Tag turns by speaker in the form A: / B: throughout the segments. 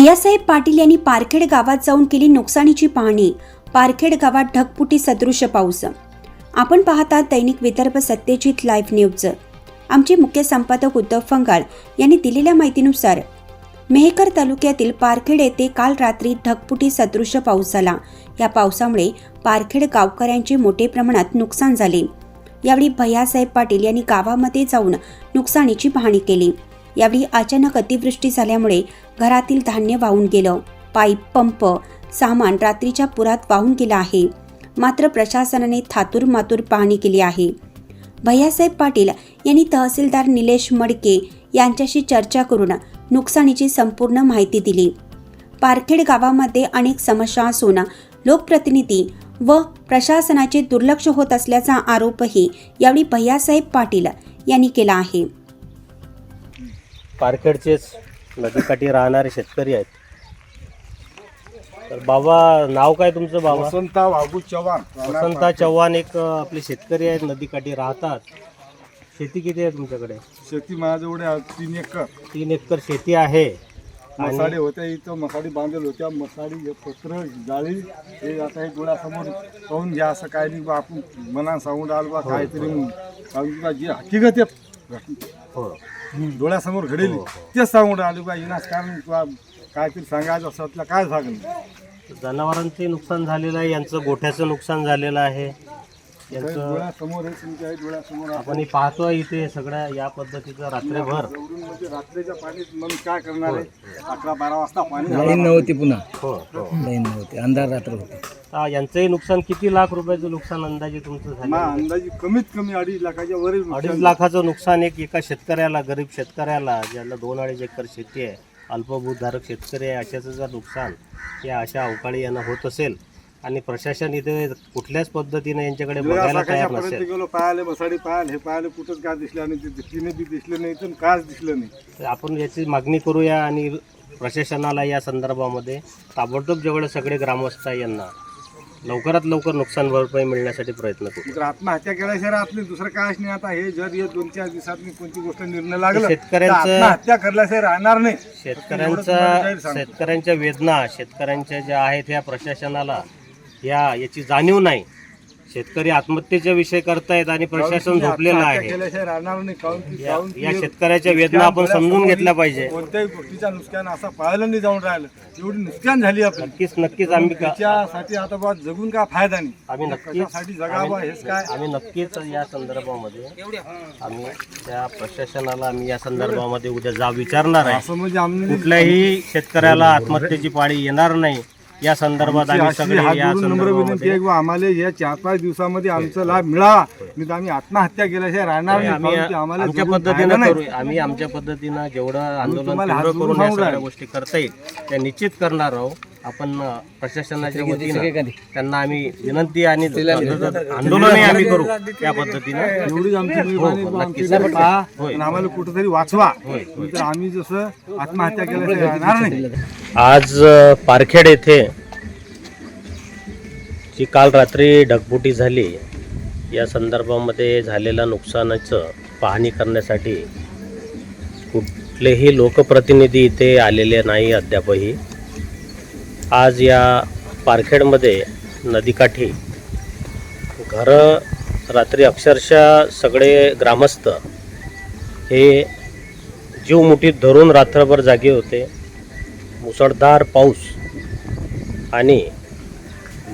A: भैयासाहेब पाटील यांनी पारखेड गावात जाऊन केली नुकसानीची पाहणी. पारखेड गावात ढगपुटी सदृश पाऊस. आपण पाहता दैनिक विदर्भ सत्यजित लाईव्ह न्यूज. आमचे मुख्य संपादक उद्धव फंगाळ यांनी दिलेल्या माहितीनुसार मेहकर तालुक्यातील पारखेड येथे काल रात्री ढगपुटी सदृश पाऊस झाला. या पावसामुळे पारखेड गावकऱ्यांचे मोठे प्रमाणात नुकसान झाले. यावेळी भैयासाहेब पाटील यांनी गावामध्ये जाऊन नुकसानीची पाहणी केली. यावेळी अचानक अतिवृष्टी झाल्यामुळे घरातील धान्य वाहून गेलं. पाईप पंप सामान रात्रीच्या पुरात वाहून गेलं आहे. मात्र प्रशासनाने थातूर मातूर पाहणी केली आहे. भैयासाहेब पाटील यांनी तहसीलदार निलेश मडके यांच्याशी चर्चा करून नुकसानीची संपूर्ण माहिती दिली. पारखेड गावामध्ये अनेक समस्या असून लोकप्रतिनिधी व प्रशासनाचे दुर्लक्ष होत असल्याचा आरोपही यावेळी भैयासाहेब पाटील यांनी केला आहे.
B: पारखेडचेच नदीकाठी राहणारे शेतकरी आहेत. तर बाबा नाव काय तुमचं बाबा?
C: वसंता वागू चव्हाण.
B: वसंता चव्हाण एक आपले शेतकरी आहेत नदीकाठी राहतात. शेती किती आहे तुमच्याकडे?
C: शेती माझ्याजवळ तीन एकर.
B: तीन एकर शेती आहे.
C: मसाडी होत्या इथं मसाडी बांधेल होत्या मसाडी हे पत्र जाळी हे आता हे डोळ्यासमोर पाहून घ्या असं काय नाही बा आपण मनात सांगून आलो बा काहीतरी म्हणून. कारण की बा जी हकीकत आहे.
B: हो.
C: डोळ्यासमोर घडेल. तेच सांगून आलो बा येण्यास कारण किंवा काहीतरी सांगायचं असं आपलं काय सांगणं
B: जनावरांचे नुकसान झालेलं आहे यांचं गोठ्याचं नुकसान झालेलं आहे. यांचं
C: डोळ्यासमोर तुमच्या डोळ्यासमोर
B: आपण हे पाहतोय इथे सगळ्या या पद्धतीचं रात्रभर.
C: म्हणजे रात्रीच्या पाणीत मग काय करणार आहे? अकरा बारा वाजता पाणी
D: लाईन नव्हती पुन्हा.
B: हो हो
D: लाईन नव्हती. अंधार रात्र होती.
B: आ, यांचंही नुकसान किती लाख रुपयाचं नुकसान अंदाजे तुमचं
C: मा
B: झालं
C: अंदाजे कमीत कमी अडीच लाखाच्या वरील नुकसान.
B: अडीच लाखाचं नुकसान एक एका शेतकऱ्याला गरीब शेतकऱ्याला ज्याला दोन अडीच एकर शेती आहे अल्पभूधारक शेतकरी आहे अशाचं जर नुकसान या अशा अवकाळी यांना होत असेल आणि प्रशासन इथे कुठल्याच पद्धतीने यांच्याकडे बघायला तयार नसेल.
C: गेलो पाहिले मसाडी पाहिले हे पाहिले कुठंच काय दिसलं नाही ते दिसलीने बी दिसलं नाही तर काच दिसलं नाही.
B: तर आपण याची मागणी करूया आणि प्रशासनाला या संदर्भामध्ये ताबडतोब जेवढे सगळे ग्रामस्थ आहे यांना लवकरात लवकर नुकसान भरपाई मिळण्यासाठी प्रयत्न करू.
C: तर आत्महत्या केल्याशिवाय नाही दुसरं कायच नाही. आता हे जर हे दोन चार दिवसात कोणती गोष्ट निर्णय लागला
B: शेतकऱ्यांचं-
C: आत्महत्या करल्याशिवाय राहणार नाही.
B: शेतकऱ्यांचा शेतकऱ्यांच्या वेदना शेतकऱ्यांच्या ज्या आहेत ह्या प्रशासनाला या याची जाणीव नाही. शेतकरी आत्महत्येचा विषय करतायत आणि प्रशासन झोपलेलं आहे.
C: केल्याशिवाय राहणार नाही. काहून की-
B: या
C: काहून की
B: या शेतकऱ्याच्या वेदना आपण समजून घेतल्या पाहिजे.
C: कोणत्याही गोष्टीच्या नुकसान असं पाहिलं नाही जाऊन राहिलं. एवढी नुकसान झाली आपली.
B: नक्कीच नक्कीच आम्ही का-
C: त्याच्यासाठी आता बा जगून काय फायदा नाही.
B: आम्ही नक्कीच
C: कशासाठी जगावं हेच काय?
B: आम्ही नक्कीच या संदर्भामध्ये आम्ही त्या प्रशासनाला आम्ही या संदर्भामध्ये उद्या जा विचारणार आहे.
C: असं म्हणजे आम्ही
B: कुठल्याही शेतकऱ्याला आत्महत्येची पाळी येणार नाही. या संदर्भात आम्ही
C: अशी
B: सगळे
C: हात
B: या
C: जोडून नम्र विनंती
B: संदर्भामध्ये
C: आहे की बा आम्हाला या चार पाच दिवसामध्ये आमचा लाभ मिळावा नाही तर आम्ही आत्महत्या केल्याशिवाय राहणार नाही
B: आम्ही
C: आम्हाला
B: आमच्या पद्धतीनं
C: नाही.
B: करू आम्ही आमच्या पद्धतीनं जेवढं आंदोलन
C: तुम्हाला हात
B: तीव्र
C: जोडून
B: करून या
C: सांगू
B: सगळ्या
C: राहिलो.
B: गोष्टी करता येईल त्या निश्चित करणार आहोत आपण प्रशासनाच्या वतीनं त्यांना आम्ही विनंती आणि आंदोलनही आम्ही करू त्या पद्धतीनं.
C: एवढीच आमची
B: हो.
C: आणि आम्हाला कुठेतरी वाचवा. आम्ही जसं आत्महत्या नाही.
B: आज पारखेड येथे जी काल रात्री ढगफुटी झाली या संदर्भामध्ये झालेल्या नुकसानाचं पाहणी करण्यासाठी कुठलेही लोकप्रतिनिधी इथे आलेले नाही अद्यापही. आज या पारखेडमध्ये नदीकाठी घरं रात्री अक्षरशः सगळे ग्रामस्थ हे जीव मुठीत धरून रात्रभर जागे होते. मुसळधार पाऊस आणि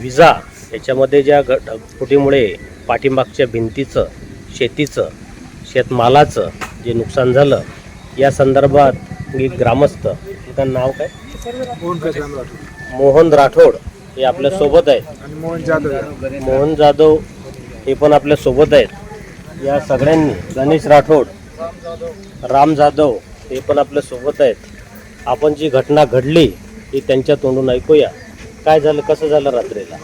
B: विजा याच्यामध्ये ज्या घ ढगफुटीमुळे पाठीमागच्या भिंतीचं शेतीचं शेतमालाचं जे नुकसान झालं या संदर्भात मी ग्रामस्थ त्यांचं नाव काय? मोहन राठोड. हे आपल्यासोबत आहेत.
C: आणि मोहन जाधव
B: मोहन जाधव हे पण आपल्यासोबत आहेत. या सगळ्यांनी गणेश राठोड राम जाधव हे पण आपल्यासोबत आहेत. आपण जी घटना घडली ती त्यांच्या तोंडून ऐकूया. काय झालं? कसं झालं रात्रीला?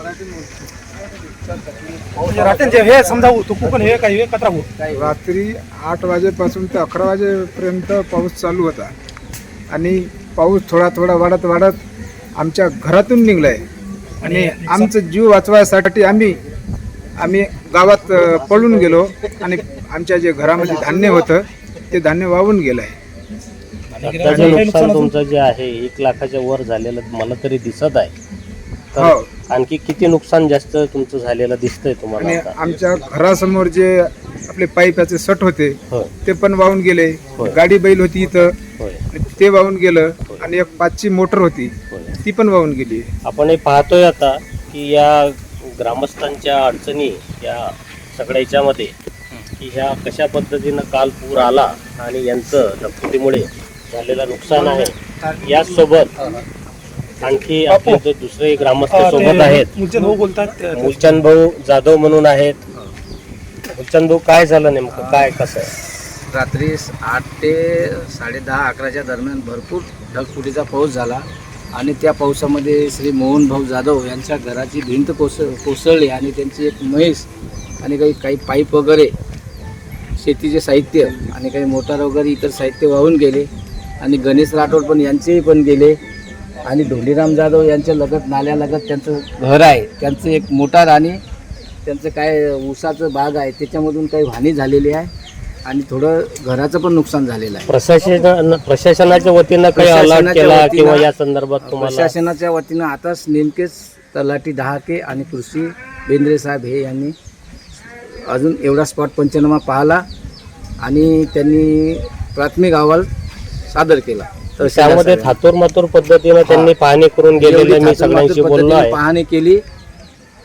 E: हे समजावू तू पण हे काय हे कचरा भाऊ
F: रात्री आठ वाजेपासून ते अकरा वाजेपर्यंत पाऊस चालू होता. आणि पाऊस थोडा थोडा वाढत वाढत आमच्या घरातून निघलाय. आणि आमचं जीव वाचवायसाठी आम्ही आम्ही गावात पळून गेलो आणि आमच्या जे घरामध्ये धान्य होतं ते धान्य वाहून गेलं आहे
B: नुकसान तुमचं जे आहे एक लाखाच्या वर झालेलं मला तरी दिसत आहे. तर
F: हो.
B: आणखी किती नुकसान जास्त तुमचं झालेलं दिसतंय तुम्हाला आता?
F: आमच्या घरासमोर जे आपले पाईपाचे सट होते
B: होय.
F: ते पण वाहून गेले.
B: होय.
F: गाडी बैल होती इथं.
B: होय.
F: ते वाहून गेलं आणि एक पाचची मोटर होती
B: होय.
F: ती पण वाहून गेली.
B: आपण हे पाहतोय आता की या ग्रामस्थांच्या अडचणी या सगळ्या याच्यामध्ये की ह्या कशा पद्धतीनं काल पूर आला आणि यांचं ढगफुटीमुळे झालेलं नुकसान आहे याचसोबत आणखी आपले जे दुसरे ग्रामस्थ सोबत आहेत.
E: मुलचंद भाऊ बोलतात ते-
B: मुलचंद भाऊ जाधव म्हणून आहेत. मुलचंद भाऊ काय झालं नेमकं? काय कसं आहे?
D: रात्री आठ ते साडे दहा अकराच्या दरम्यान भरपूर ढगफुटीचा पाऊस झाला. आणि त्या पावसामध्ये श्री मोहन भाऊ जाधव यांच्या घराची भिंत कोस कोसळली आणि त्यांची एक म्हैस आणि काही काही पाईप वगैरे शेतीचे साहित्य आणि काही मोटार वगैरे इतर साहित्य वाहून गेले. आणि गणेश राठोड पण यांचेही पण गेले. आणि ढोलीराम जाधव यांच्या लगत नाल्यालगत त्यांचं घर आहे. त्यांचं एक मोटार आणि त्यांचं काय ऊसाचं बाग आहे त्याच्यामधून काही हानी झालेली आहे आणि थोडं घराचं पण नुकसान झालेलं आहे.
B: प्रशासन प्रशासनाच्या वतीनं काही अलर्ट केला किंवा या संदर्भात
D: प्रशासनाच्या वतीनं आताच नेमकेच तलाठी दहाके आणि कृषी बेंद्रे साहेब हे यांनी अजून एवढा स्पॉट पंचनामा पाहला आणि त्यांनी प्राथमिक अहवाल सादर केला.
B: तर त्यामध्ये थातूर मातूर पद्धतीनं त्यांनी पाहणी करून गेलेले मी सगळ्यांशी बोललो आहे.
D: पाहणी केली.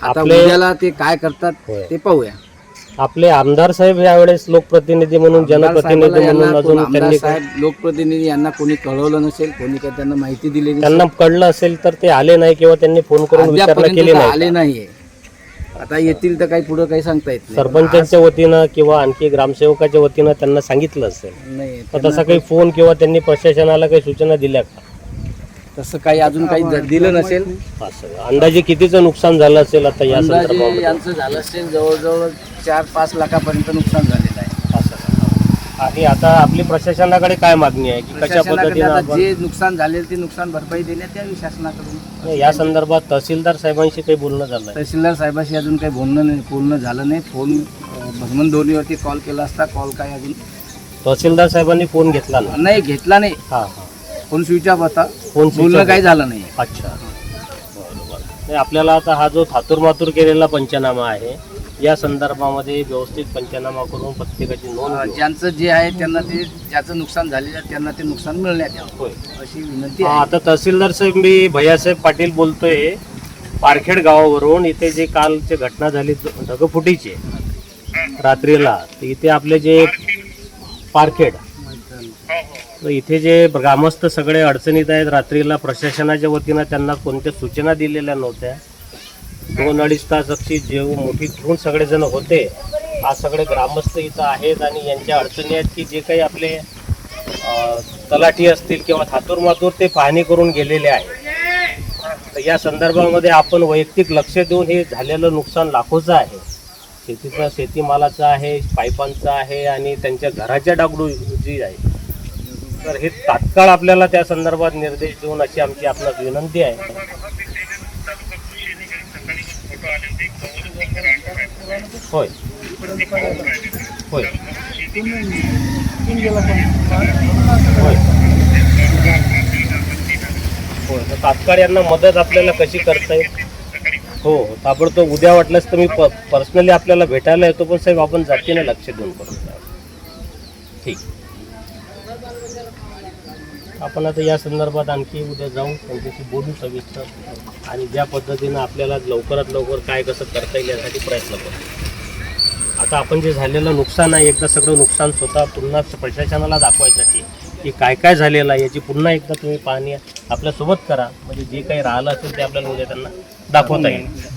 D: आता
B: आपले-
D: उद्याला ते काय करतात. ते पाहूया.
B: आपले आमदार साहेब यावेळेस लोकप्रतिनिधी म्हणून जनप्रतिनिधी म्हणून अजून त्यांनी
D: साहेब लोकप्रतिनिधी यांना कोणी कळवलं नसेल कोणी काही त्यांना माहिती दिली
B: त्यांना कळलं असेल तर ते आले नाही किंवा त्यांनी फोन करून विचारणा केली नाही
D: आले? नाहीये. आता येतील तर काही पुढे काही सांगता येत नाही.
B: सरपंचांच्या वतीनं किंवा आणखी ग्रामसेवकाच्या वतीनं त्यांना सांगितलं असेल.
D: नाही
B: तर तसा काही फोन किंवा त्यांनी प्रशासनाला काही सूचना दिल्या का?
D: तसं काही अजून काही ज- दिलं नसेल.
B: असं. अंदाजे कितीचं नुकसान झालं असेल आता या
D: अंदाजे
B: संदर्भामध्ये?
D: यांचं झालं असेल जवळजवळ चार पाच लाखापर्यंत नुकसान
B: असं. आणि आता आपली प्रशासनाकडे काय मागणी आहे? की कशा
D: प्रशासनाकडे
B: पद्धतीनं
D: आता
B: आपण
D: जे नुकसान झालेलं ते नुकसान भरपाई देण्यात यावी शासनाकडून.
B: या संदर्भात तहसीलदार साहेबांशी काही बोलणं झालं
D: तहसीलदार साहेबाशी अजून काही बोलणं नाही बोलणं झालं नाही. फोन अं, भगवन दोन्हीवरती कॉल केला असता कॉल काय अजून?
B: तहसीलदार साहेबांनी फोन घेतला ना
D: नाही घेतला नाही.
B: हा हा.
D: फोन स्विच ऑफ होता.
B: फोन
D: बोलणं काही झालं नाही.
B: अच्छा. बरोबर. नाही, आपल्याला आता हा जो थातूर मातूर केलेला पंचनामा आहे या संदर्भामध्ये व्यवस्थित पंचनामा करून प्रत्येकाची नोंद.
D: ज्यांचं जे आहे त्यांना ते ज्याचं नुकसान झालेलं आहे त्यांना ते नुकसान मिळण्यात यावं.
B: होय.
D: अशी विनंती
B: हा,
D: आहे
B: आता तहसीलदार साहेब मी भैयासाहेब पाटील बोलतोय. पारखेड गावावरून इथे जे कालची घटना झाली ढगफुटीची रात्रीला तर इथे आपले जे पारखेड तर इथे जे ग्रामस्थ सगळे अडचणीत आहेत रात्रीला प्रशासनाच्या वतीनं त्यांना कोणत्या सूचना दिलेल्या नव्हत्या दोन अडीच तास अक्षी जेव मोठी घेऊन सगळेजण होते. आज सगळे ग्रामस्थ इथं आहेत आणि यांच्या अडचणी आहेत की जे काही आपले तलाठी असतील किंवा थातूर मातूर ते पाहणी करून गेलेले आहे तर या संदर्भामध्ये आपण वैयक्तिक लक्ष देऊन हे झालेलं नुकसान लाखोचं आहे. शेतीचं शेतीमालाचं आहे पाईपांचं आहे आणि त्यांच्या घराच्या डागडू जी आहे. तर हे तात्काळ आपल्याला त्या संदर्भात निर्देश देऊन अशी आमची आपणास विनंती आहे. होय. होय. होय. होय. तर तात्काळ यांना मदत आपल्याला कशी करता येईल? हो हो. ताबडतोब उद्या वाटलंच तर मी प पर्सनली आपल्याला भेटायला येतो पण साहेब आपण जातीने लक्ष देऊन करू. ठीक. आपण आता या संदर्भात आणखी उद्या जाऊ त्यांच्याशी बोलू सविस्तर. आणि ज्या पद्धतीनं आपल्याला लवकरात लवकर काय कसं करता येईल यासाठी प्रयत्न करू. आता आपण जे झालेलं नुकसान आहे एकदा सगळं नुकसान स्वतः पुन्हा प्रशासनाला दाखवायसाठी की काय काय झालेलं आहे याची पुन्हा एकदा तुम्ही पाहणी आपल्यासोबत करा. म्हणजे जे काही राहिलं असेल ते आपल्याला उद्या त्यांना दाखवता येईल.